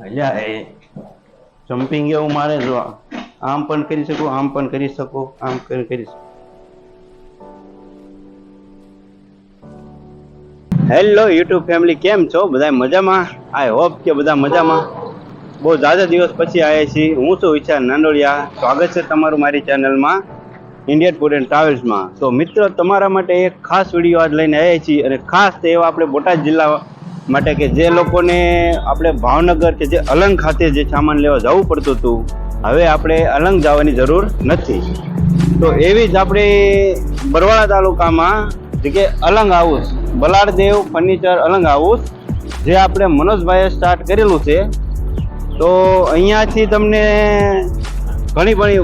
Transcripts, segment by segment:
અલ્યા, એ જમ્પિંગ એવું મારે જો. આમ પણ કરી શકું, આમ પણ કરી શકું, આમ કરી શકું. હેલો યુટ્યુબ ફેમિલી કેમ છો? બધા મજામાં? આઈ હોપ કે બધા મજામાં. બહુ ઝાઝા દિવસ પછી આવ્યા છીએ. હું છું વિચાર નાંદોડિયા. સ્વાગત છે તમારું મારી ચેનલમાં ઇન્ડિયન ફૂડ એન્ડ ટ્રાવેલ્સમાં તો મિત્રો, તમારા માટે એક ખાસ વીડિયો આજ લઈને આવ્યા છીએ. અને ખાસ તો એવા આપણે બોટાદ જિલ્લા માટે કે જે લોકોને આપણે ભાવનગર કે જે અલંગ ખાતે જે સામાન લેવા જવું પડતું હતું, હવે આપણે અલંગ જવાની જરૂર નથી. તો એવી જ આપણે બરવાળા તાલુકામાં કે અલંગ હાઉસ બલાડદેવ ફર્નિચર અલંગ હાઉસ જે આપણે મનોજભાઈએ સ્ટાર્ટ કરેલું છે. તો અહીંયાથી તમને ઘણી ઘણી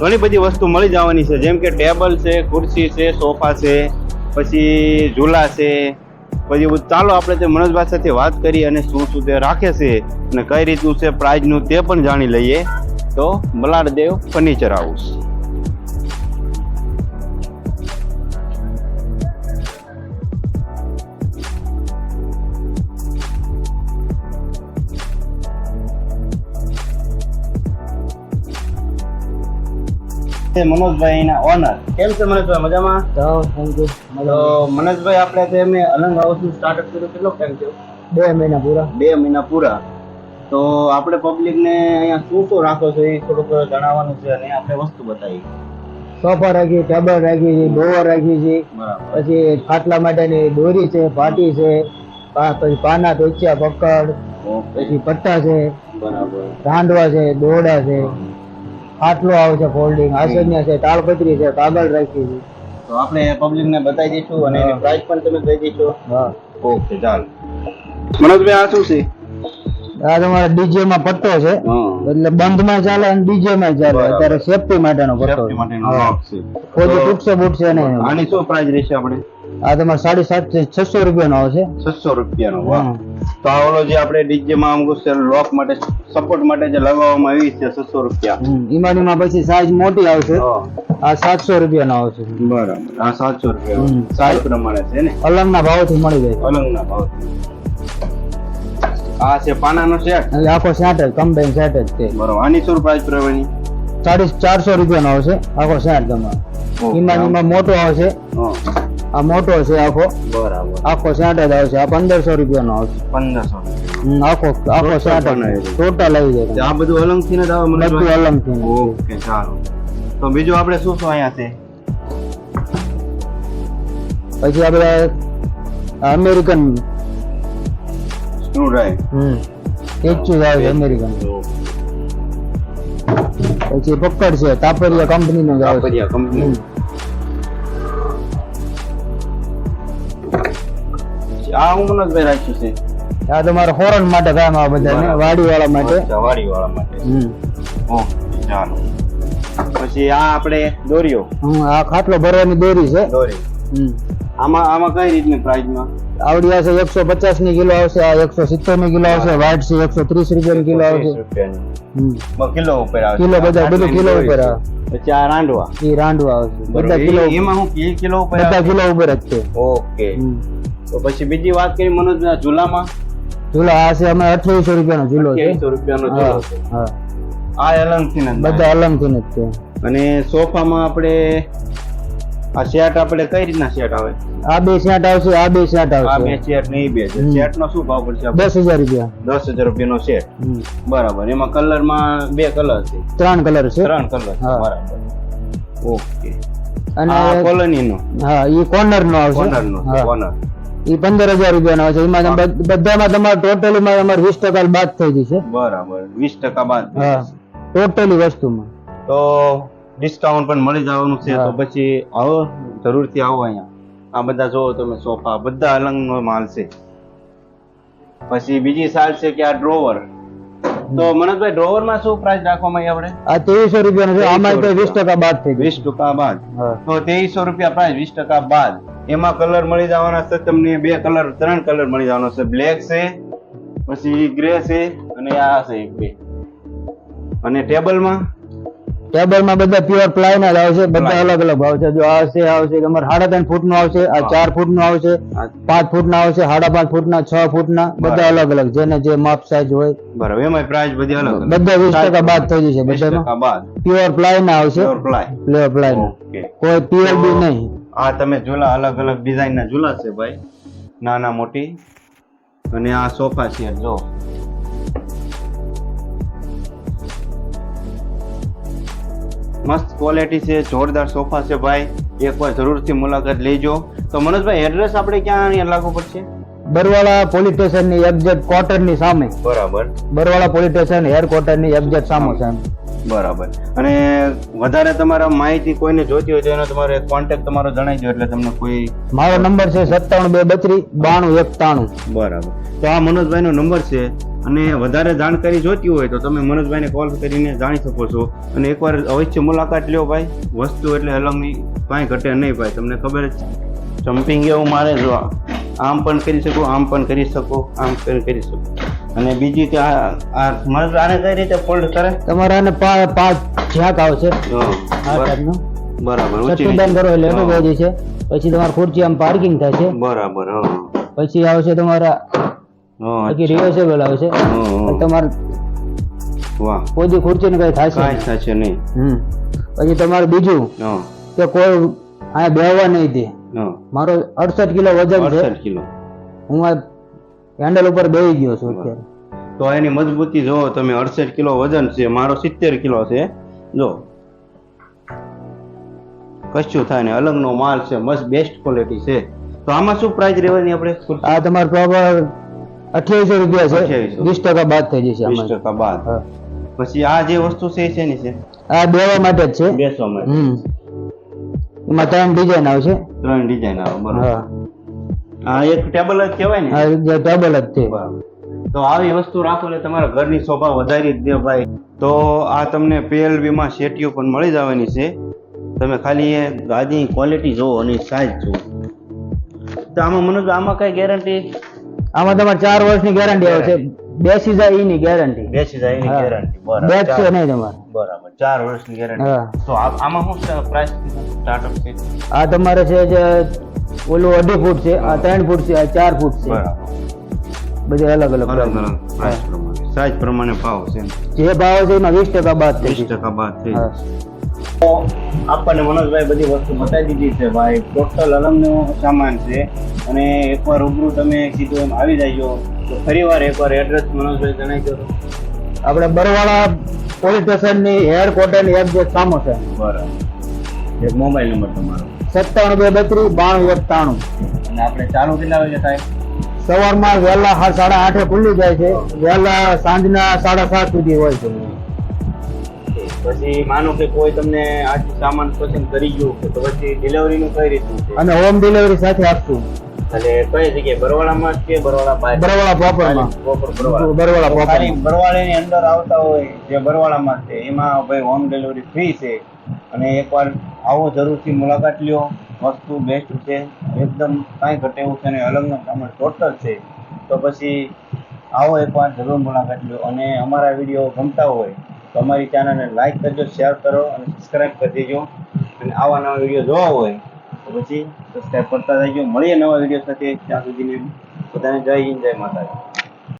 ઘણી બધી વસ્તુ મળી જવાની છે. જેમ કે ટેબલ છે, ખુરશી છે, સોફા છે, પછી ઝૂલા છે પછી ચાલો આપણે તે મનોજભાઈ સાથે વાત કરી અને શું શું તે રાખે છે અને કઈ રીતનું છે પ્રાઇઝનું તે પણ જાણી લઈએ. તો મલાડદેવ ફર્નિચર હાઉસ તે મનોજભાઈ એના ઓનર. કેમ છે મનોજભાઈ? મજામાં? તો થેન્ક યુ તો મનોજભાઈ આપણે તે મેં અલંગ હાઉસનું સ્ટાર્ટઅપ કર્યું કેટલો ટાઈમ થયો? બે મહિના પૂરા. બે મહિના પૂરા. તો આપણે પબ્લિકને અહીંયા શું શું રાખો છો એ થોડુંક જણાવવાનું છે અને આપણે વસ્તુ બતાવી સોફા રાખી ટેબલ રાખી છે ડોવર રાખી છે. પછી ખાટલા માટેની દોરી છે પાટી છે પછી પાના ટોચિયા પકડ પછી પટ્ટા છે બરાબર. રાંધવા છે દોરડા છે. ખાટલો આવે છે ફોલ્ડિંગ આસનિયા છે તાળપત્રી છે કાગળ રાખી છે. તો આપણે પબ્લિકને બતાવી દઈશું અને એની પ્રાઇસ પણ તમે કહી દઈશું. હા. ઓકે ચાલ. મનોજભાઈ આ શું છે? આ તમારા ડીજે માં પટ્ટો છે. એટલે બંધમાં ચાલે અને ડીજે માં ચાલે. અત્યારે સેફટી માટેનો પટ્ટો કોઈ તૂટશે બૂટશે નહીં. આની શું પ્રાઇસ રહેશે આપણે? આ તમારે સાડી સાતસો છસો રૂપિયાનો આવશે છસો રૂપિયાનો વાહ. હા. તો આ ઓલો જે આપણે ડીજેમાં અમુક લોક માટે સપોર્ટ માટે જે લગાવવામાં આવી છે છસો રૂપિયા. ઈમાનીમાં પછી સાઈઝ મોટી આવશે. આ સાતસો રૂપિયાનો આવશે. બરાબર. આ સાતસો રૂપિયા. સાઈઝ પ્રમાણે છે ને? અલંગના ભાવથી મળી જાય. અલંગના ભાવ આ છે પાનાનો સેટ એટલે આખો સેટ જ કમ્બાઈન સેટ જ છે બરાબર. આની શું પ્રાઇસ પ્રમાણે સાડી ચારસો રૂપિયાનો આવશે આખો સેટ તમારો. ઈમાનીમાં મોટો આવશે. હા. આ મોટો છે આખો. બરાબર. આખો સાઠ જ આવશે. આ પંદરસો રૂપિયાનો આવશે. પંદરસો. આખો આખો સાઠ. ટોટલ આવી જાય આ બધું અલંગથી ને જ આવે મને બધું અલંગથી. ઓકે સારું. તો બીજું આપણે શું શું અહીંયા છે? પછી આપણે અમેરિકન સ્ક્રૂ ડ્રાઈવ હમ એચયુ આવે અમેરિકન. પછી પકડ છે તાપરિયા કંપનીનો જ આવે છે. કંપની હમ. આ હું મનોજભાઈ રાખ્યું છે. આ તમારા હોરન માટે કામ આ બધાને. વાડી વાળા માટે. વાડી વાળા માટે. હમ. ચાલો. પછી આ આપણે દોરીઓ. હમ, આ ખાટલો ભરવાની દોરી છે. દોરી. હમ. આમાં આમાં કઈ રીતની પ્રાઇસમાં? આવડી આવશે એકસો પચાસની કિલો આવશે આ એકસો સિત્તેરની કિલો આવશે વાઇટ છે એકસો ત્રીસ રૂપિયા કિલો આવશે. કિલો ઉપર આવશે. કિલો બધા બધું કિલો ઉપર આવે. પછી આ રાંડવા. એ રાંડવા આવશે. બધા કિલો એમાં હું કિલો ઉપર બધા કિલો ઉપર જ છે. ઓકે. તો પછી બીજી વાત કરી મનોજ ઝૂલામાં? ઝૂલો આ છે અમે અઠ્યાવીસો રૂપિયાનો ઝૂલો છે. 2800 રૂપિયાનો ઝૂલો છે. આ અલંગથી બધા અલંગથી જ છે અને સોફામાં આપણે આ સેટ આપણે કઈ રીતના સેટ આવે? આ બે સેટ આવશે આ બે સેટ આ બે આવશે સેટ ને બે સેટ નો શું ભાવ પડશે? દસ હજાર રૂપિયા. દસ હજાર રૂપિયાનો સેટ હમ. બરાબર. એમાં કલરમાં બે કલર છે. ત્રણ કલર છે. ત્રણ કલર બરાબર. ઓકે. અને આ કોલોની નો હા ઈ કોર્નર નો આવશે કોર્નર નો કોર્નર. ઈ પંદર હજાર રૂપિયાનો છે. એમાં બધામાં તમારે ટોટલી માં તમારે વીસ ટકા બાદ થઈ જશે બરાબર. વીસ ટકા બાદ હા. ટોટલી વસ્તુમાં. તો ડિસ્કાઉન્ટ પણ મળી જવાનું છે. તો પછી આવો જરૂરથી આવો અહીંયા. આ બધા જોવો તમે સોફા. બધા અલંગનો માલ છે. પછી બીજી સાલ છે કે આ ડ્રોવર. તો મનોજભાઈ ડ્રોવરમાં શું પ્રાઇસ રાખવામાં આવી આપણે? આ ત્રેવીસો રૂપિયા આમાં વીસ ટકા બાદ થઈ વીસ ટકા બાદ. તો ત્રેવીસો રૂપિયા પ્રાઇસ વીસ ટકા બાદ. એમાં કલર મળી જવાના છે તમને બે કલર ત્રણ કલર મળી જવાનો છે. બ્લેક છે પછી ગ્રે છે અને આ છે એક બે. અને ટેબલમાં? ટેબલમાં બધા પ્યોર પ્લાય ના જ આવશે બધા અલગ અલગ ભાવ છે. જો આ છે આવશે તમારે સાડા ત્રણ ફૂટ નો આવશે આ ચાર ફૂટ નો આવશે પાંચ ફૂટ ના આવશે સાડા પાંચ ફૂટ ના છ ફૂટ ના બધા અલગ અલગ જેને જે માપ સાઈઝ હોય. બરાબર એમાં પ્રાઇસ બધી અલગ બધા વીસ ટકા બાદ થઈ જશે 20% બધામાં. પ્યોર પ્લાય ના આવશે. પ્યોર પ્લાય પ્યોર પ્લાય ના પ્યોર બી નહીં. આ તમે ઝૂલા અલગ અલગ ડિઝાઇન ના ઝૂલા છે ભાઈ. નાના મોટી. અને આ સોફા છે જો. મસ્ત ક્વોલિટી છે જોરદાર સોફા છે ભાઈ. એકવાર જરૂરથી મુલાકાત લેજો. તો મનોજભાઈ એડ્રેસ આપણે ક્યાં અહીંયા લાગુ પડશે? બરવાળા પોલીસ સ્ટેશનની એક્ઝેક્ટ ક્વાર્ટરની સામે. બરાબર. બરવાળા પોલીસ સ્ટેશન હેડક્વાર્ટરની એક્ઝેક્ટ સામે છે. એમ. બરાબર. અને વધારે તમારા માહિતી કોઈને જોતી હોય તો એનો તમારે કોન્ટેક્ટ તમારો જણાવી દો એટલે તમને કોઈ મારો નંબર છે સત્તાણું બે બત્રીસ બાણું એકતાણું. બરાબર. તો આ મનોજભાઈનો નંબર છે અને વધારે જાણકારી જોતી હોય તો તમે મનોજભાઈને કોલ કરીને જાણી શકો છો. અને એકવાર અવશ્ય મુલાકાત લ્યો ભાઈ. વસ્તુ એટલે અલગની કાંઈ ઘટે નહીં ભાઈ. તમને ખબર જ જમ્પિંગ એવું મારે જો આમ પણ કરી શકો આમ પણ કરી શકો આમ પણ કરી શકો. અને બીજી કે આ આ મનોજ આને કઈ રીતે ફોલ્ડ કરે? તમારે આને પા- પાંચ ઝાક આવશે. આ બરાબર ઊંચી સટ્ટુ બેન કરો એટલે. એટલું થઈ પછી તમારે ખુરચી આમ પાર્કિંગ થશે બરાબર હા. પછી આવશે તમારા બાકી રિવર્સેબલ આવશે. તમારે વાહ. કોઈ ખુરચી ને કઈ થશે કાંઈ નહીં. થશે નહીં. પછી તમારે બીજું કે કોઈ અહીંયા બેહવા નહીં દે. મારો અડસઠ કિલો વજન છે. અડસઠ કિલો. હું આ હેન્ડલ ઉપર બેહી ગયો છું અત્યારે. તો એની મજબૂતી જો તમે અડસઠ કિલો વજન છે મારો સિત્તેર કિલો છે. જો. કશું થાય ને અલગનો માલ છે મસ્ત બેસ્ટ ક્વોલિટી છે. તો આમાં શું પ્રાઇસ રહેવાની આપણે? આ તમારે પ્રોપર અઠ્યાવીસો રૂપિયા છે. વીસ ટકા બાદ થઈ જશે વીસ ટકા બાદ. પછી આ જે વસ્તુ છે એ ને છે? આ બેવા માટે જ છે. બેસવા માટે. એમાં ત્રણ ડિઝાઇન આવશે. ત્રણ ડિઝાઇન આવે બરાબર. હા એક ટેબલ જ કહેવાય ને. ટેબલ જ છે. તો આવી વસ્તુ રાખો એટલે તમારા ઘરની શોભા વધારી જ દે ભાઈ. તો આ તમને PLB માં શેટીઓ પણ મળી જવાની છે. તમે ખાલી એ ગાદીની ક્વોલિટી જુઓ અને સાઈઝ જુઓ તો આમાં મને આમાં કઈ ગેરંટી આમાં તમારે ચાર વર્ષની ગેરંટી આવશે બેસી જાય એની ગેરંટી બેસી જાય એની ગેરંટી બરાબર. બેસશે નહીં તમારે. બરાબર. ચાર વર્ષની ગેરંટી તો આમાં શું પ્રાઇસ સ્ટાર્ટઅપ છે? આ તમારે છે જે ઓલું અઢી ફૂટ છે આ ત્રણ ફૂટ છે આ ચાર ફૂટ છે. બધે અલગ અલગ અલગ અલગ પ્રાઇસ પ્રમાણે. સાઈઝ પ્રમાણે ભાવ છે જે ભાવ છે એમાં વીસ ટકા બાદ થઈ વીસ ટકા બાદ થઈ તો આપણને મનોજભાઈ બધી વસ્તુ બતાવી દીધી છે. ભાઈ ટોટલ અલંગનો સામાન છે. અને એકવાર રૂબરૂ તમે કીધું એમ આવી જાયજો. તો ફરીવાર એકવાર એડ્રેસ મનોજભાઈ જણાવી દો આપણે બરવાળા પોલીસ સ્ટેશનની ની હેર કોટન જે સામો છે. બરાબર. એક મોબાઈલ નંબર તમારો. સત્તાણું બે બત્રીસ બાણું એકતાણું. અને આપણે ચાલુ કેટલા વાગે થાય? સવારમાં વહેલા સાડા આઠે ખુલ્લી જાય છે. વહેલા સાંજના સાડા સાત સુધી હોય છે. પછી માનો કે કોઈ તમને આજ સામાન પસંદ કરી ગયું તો પછી ડિલિવરીનું કઈ રીતનું છે? અને હોમ ડિલિવરી સાથે આપશું. એટલે કઈ જગ્યાએ? બરવાળામાં કે બરવાળા પાસે બરવાળા પ્રોપરમાં પ્રોપર બરવાળા. બરવાળા પ્રોપર બરવાળાની અંદર આવતા હોય જે બરવાળામાં છે એમાં ભાઈ હોમ ડિલિવરી ફ્રી છે. અને એકવાર આવો જરૂરથી મુલાકાત લ્યો. વસ્તુ બેસ્ટ છે. એકદમ કાંઈ ઘટે એવું છે અને અલગનો સામાન ટોટલ છે. તો પછી આવો એકવાર જરૂર મુલાકાત લ્યો. અને અમારા વીડિયો ગમતા હોય તો અમારી ચેનલને લાઈક કરજો શેર કરો અને સબસ્ક્રાઈબ કરી દેજો. અને આવા નવા વીડિયો જોવા હોય તો પછી સબસ્ક્રાઈબ કરતા રહેજો. મળીએ નવા વીડિયો સાથે. ત્યાં સુધીને બધાને જય હિન્દ, જય માતાજી.